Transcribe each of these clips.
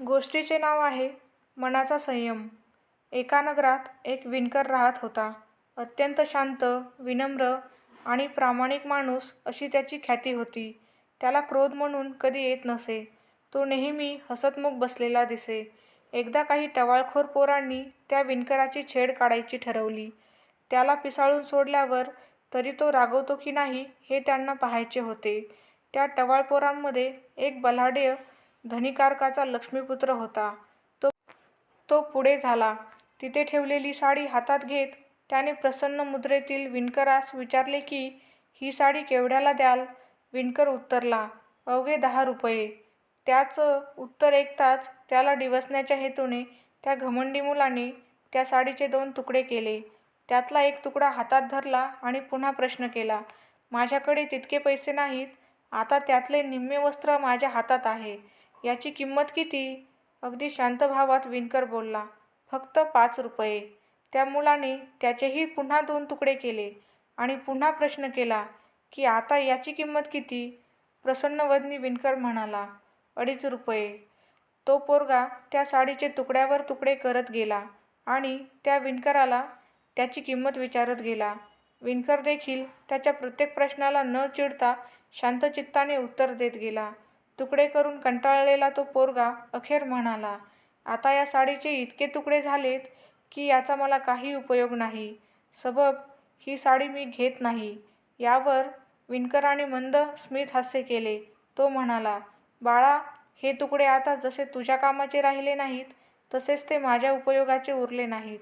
गोष्टीचे नाव आहे मनाचा संयम एका नगरात एक विणकर राहत होता. अत्यंत शांत, विनम्र आणि प्रामाणिक माणूस अशी त्याची ख्याती होती. त्याला क्रोध म्हणून कधी येत नसे. तो नेहमी हसतमुख बसलेला दिसे. एकदा काही टवाळखोर पोरांनी त्या विणकराची छेड काढायची ठरवली. त्याला पिसाळून सोडल्यावर तरी तो रागवतो की नाही हे त्यांना पाहायचे होते. त्या टवाळपोरांमध्ये एक बलाढ्य धनिकारकाचा लक्ष्मीपुत्र होता. तो तो पुढे झाला. तिथे ठेवलेली साडी हातात घेत त्याने प्रसन्न मुद्रेतील विणकरास विचारले की, ही साडी केवढ्याला द्याल? विणकर उत्तरला, अवघे दहा रुपये. त्याचं उत्तर ऐकताच त्याला डिवसण्याच्या हेतूने त्या घमंडी मुलाने त्या साडीचे दोन तुकडे केले. त्यातला एक तुकडा हातात धरला आणि पुन्हा प्रश्न केला, माझ्याकडे तितके पैसे नाहीत. आता त्यातले निम्मे वस्त्र माझ्या हातात आहे. याची किंमत किती? अगदी शांत भावात विणकर बोलला, फक्त पाच रुपये. त्या मुलाने त्याचेही पुन्हा दोन तुकडे केले आणि पुन्हा प्रश्न केला की आता याची किंमत किती? प्रसन्नवदनी विणकर म्हणाला, अडीच रुपये. तो पोरगा त्या साडीचे तुकड्यावर तुकडे करत गेला आणि त्या विणकराला त्याची किंमत विचारत गेला. विणकरदेखील त्याच्या प्रत्येक प्रश्नाला न चिडता शांतचित्ताने उत्तर देत गेला. तुकडे करून कंटाळलेला तो पोरगा अखेर म्हणाला, आता या साडीचे इतके तुकडे झालेत की याचा मला काही उपयोग नाही. सबब ही साडी मी घेत नाही. यावर विणकराने मंद स्मित हास्य केले. तो म्हणाला, बाळा, हे तुकडे आता जसे तुझ्या कामाचे राहिले नाहीत तसेच ते माझ्या उपयोगाचे उरले नाहीत.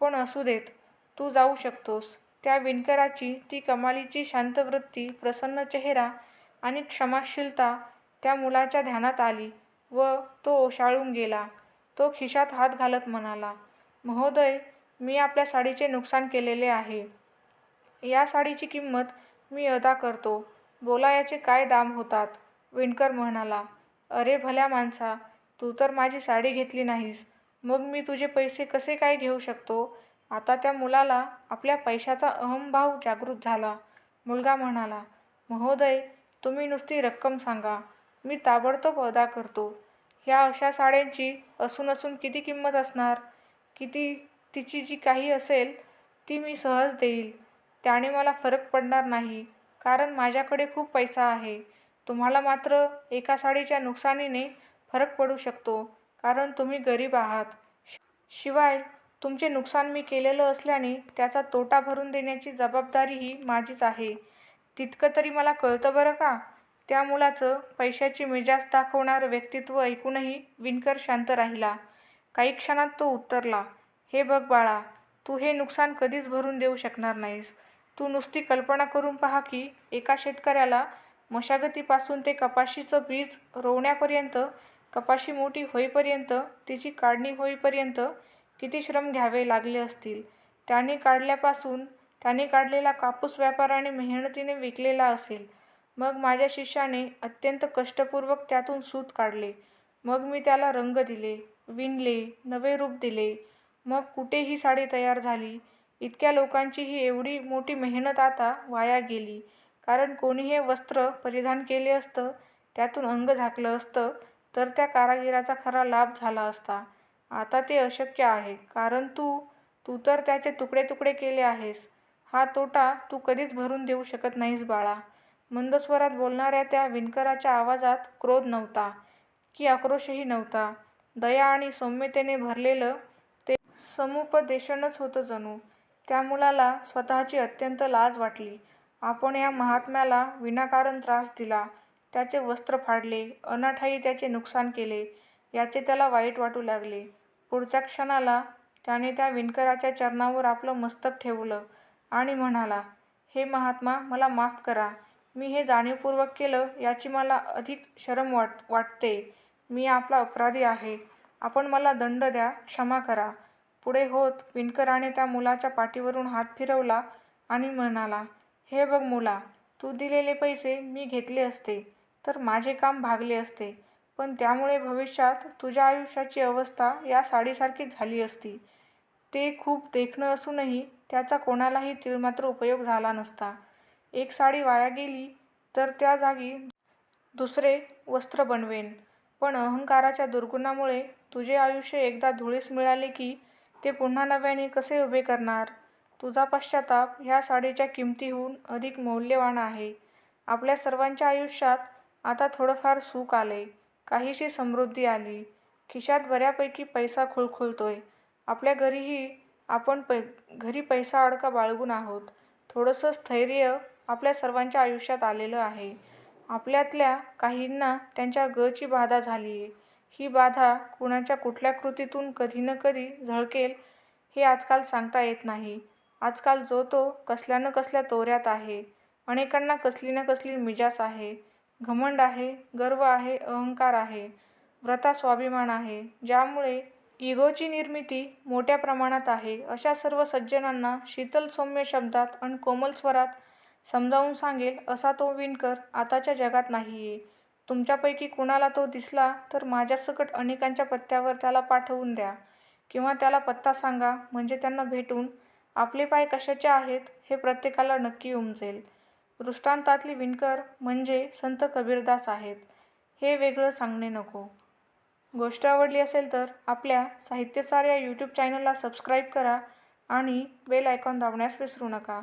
पण असू देत, तू जाऊ शकतोस. त्या विणकराची ती कमालीची शांत वृत्ती, प्रसन्न चेहरा आणि क्षमाशीलता त्या मुलाच्या ध्यानात आली व तो ओशाळून गेला. तो खिशात हात घालत म्हणाला, महोदय, मी आपल्या साडीचे नुकसान केलेले आहे. या साडीची किंमत मी अदा करतो. बोला याचे काय दाम होतात? विणकर म्हणाला, अरे भल्या माणसा, तू तर माझी साडी घेतली नाहीस, मग मी तुझे पैसे कसे काय घेऊ शकतो? आता त्या मुलाला आपल्या पैशाचा अहमभाव जागृत झाला. मुलगा म्हणाला, महोदय, तुम्ही नुसती रक्कम सांगा, मी ताबडतोब अदा करतो. ह्या अशा साड्यांची असून असून किती किंमत असणार? किती तिची जी काही असेल ती मी सहज देईल. त्याने मला फरक पडणार नाही, कारण माझ्याकडे खूप पैसा आहे. तुम्हाला मात्र एका साडीच्या नुकसानीने फरक पडू शकतो, कारण तुम्ही गरीब आहात. शिवाय तुमचे नुकसान मी केलेलं असल्याने त्याचा तोटा भरून देण्याची जबाबदारीही माझीच आहे. तितकं तरी मला कळतं बरं का? त्या मुलाचं पैशाची मिजाज दाखवणारं व्यक्तित्व ऐकूनही विणकर शांत राहिला. काही क्षणात तो उत्तरला, हे बघ बाळा, तू हे नुकसान कधीच भरून देऊ शकणार नाहीस. तू नुसती कल्पना करून पहा की एका शेतकऱ्याला मशागतीपासून ते कपाशीचं बीज रोवण्यापर्यंत, कपाशी मोठी होईपर्यंत, तिची काढणी होईपर्यंत किती श्रम घ्यावे लागले असतील. त्याने काढल्यापासून त्याने काढलेला कापूस व्यापाऱ्याने मेहनतीने विकलेला असेल. मग माझ्या शिष्याने अत्यंत कष्टपूर्वक त्यातून सूत काढले. मग मी त्याला रंग दिले, विणले, नवे रूप दिले. मग कुठे ही साडी तयार झाली. इतक्या लोकांची ही एवढी मोठी मेहनत आता वाया गेली, कारण कोणी हे वस्त्र परिधान केले असतं, त्यातून अंग झाकलं असतं तर त्या कारागिराचा खरा लाभ झाला असता. आता ते अशक्य आहे, कारण तू, तू तर त्याचे तुकडे तुकडे केले आहेस. हा तोटा तू कधीच भरून देऊ शकत नाहीस बाळा. मंद स्वरात बोलणाऱ्या त्या विणकराच्या आवाजात क्रोध नव्हता की आक्रोशही नव्हता. दया आणि सौम्यतेने भरलेलं ते समुपदेशनच होतं जणू. त्या मुलाला स्वतःची अत्यंत लाज वाटली. आपण या महात्म्याला विनाकारण त्रास दिला, त्याचे वस्त्र फाडले, अनाठाई त्याचे नुकसान केले, याचे त्याला वाईट वाटू लागले. पुढच्या क्षणाला त्याने त्या विणकराच्या चरणावर आपलं मस्तक ठेवलं आणि म्हणाला, हे महात्मा, मला माफ करा. मी हे जाणीवपूर्वक केलं याची मला अधिक शरम वाट वाटते मी आपला अपराधी आहे. आपण मला दंड द्या. क्षमा करा. पुढे होत विणकराने त्या मुलाच्या पाठीवरून हात फिरवला आणि म्हणाला, हे बघ मुला, तू दिलेले पैसे मी घेतले असते तर माझे काम भागले असते. पण त्यामुळे भविष्यात तुझ्या आयुष्याची अवस्था या साडीसारखीच झाली असती. ते खूप देखणं असूनही त्याचा कोणालाही तीळमात्र उपयोग झाला नसता. एक साडी वाया गेली तर त्या जागी दुसरे वस्त्र बनवेन, पण अहंकाराच्या दुर्गुणामुळे तुझे आयुष्य एकदा धुळीस मिळाले की ते पुन्हा नव्याने कसे उभे करणार? तुझा पश्चाताप ह्या साडीच्या किमतीहून अधिक मौल्यवान आहे. आपल्या सर्वांच्या आयुष्यात आता थोडंफार सुख आले. काहीशी समृद्धी आली. खिशात बऱ्यापैकी पैसा खुळखुळतोय. आपल्या घरीही आपण पै घरी पैसा अडका बाळगून आहोत. थोडंसं स्थैर्य आपल्या सर्वांच्या आयुष्यात आलेलं आहे. आपल्यातल्या काहींना त्यांच्या गची बाधा झाली आहे ही बाधा कुणाच्या कुठल्या कृतीतून कधी न कधी झळकेल हे आजकाल सांगता येत नाही. आजकाल जो तो कसल्या न कसल्या तोऱ्यात आहे. अनेकांना कसली न कसली मिजास आहे. घमंड आहे गर्व आहे अहंकार आहे. व्रता स्वाभिमान आहे. ज्यामुळे इगोची निर्मिती मोठ्या प्रमाणात आहे. अशा सर्व सज्जनांना शीतल सौम्य शब्दात आणि कोमल स्वरात समजावून सांगेल असा तो विणकर आताच्या जगात नाही आहे तुमच्यापैकी कुणाला तो दिसला तर माझ्यासकट अनेकांच्या पत्त्यावर त्याला पाठवून द्या. किंवा त्याला पत्ता सांगा म्हणजे त्यांना भेटून आपले पाय कशाचे आहेत हे प्रत्येकाला नक्की उमजेल. दृष्टांतातली विणकर म्हणजे संत कबीरदास आहेत. हे वेगळं सांगणे नको. गोष्ट आवडली असेल तर आपल्या साहित्यसार या यूट्यूब चॅनलला सबस्क्राईब करा आणि बेल आयकॉन दाबण्यास विसरू नका.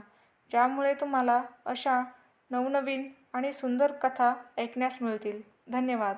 ज्यामुळे तुम्हाला अशा नवनवीन आणि सुंदर कथा ऐकण्यास मिळतील. धन्यवाद.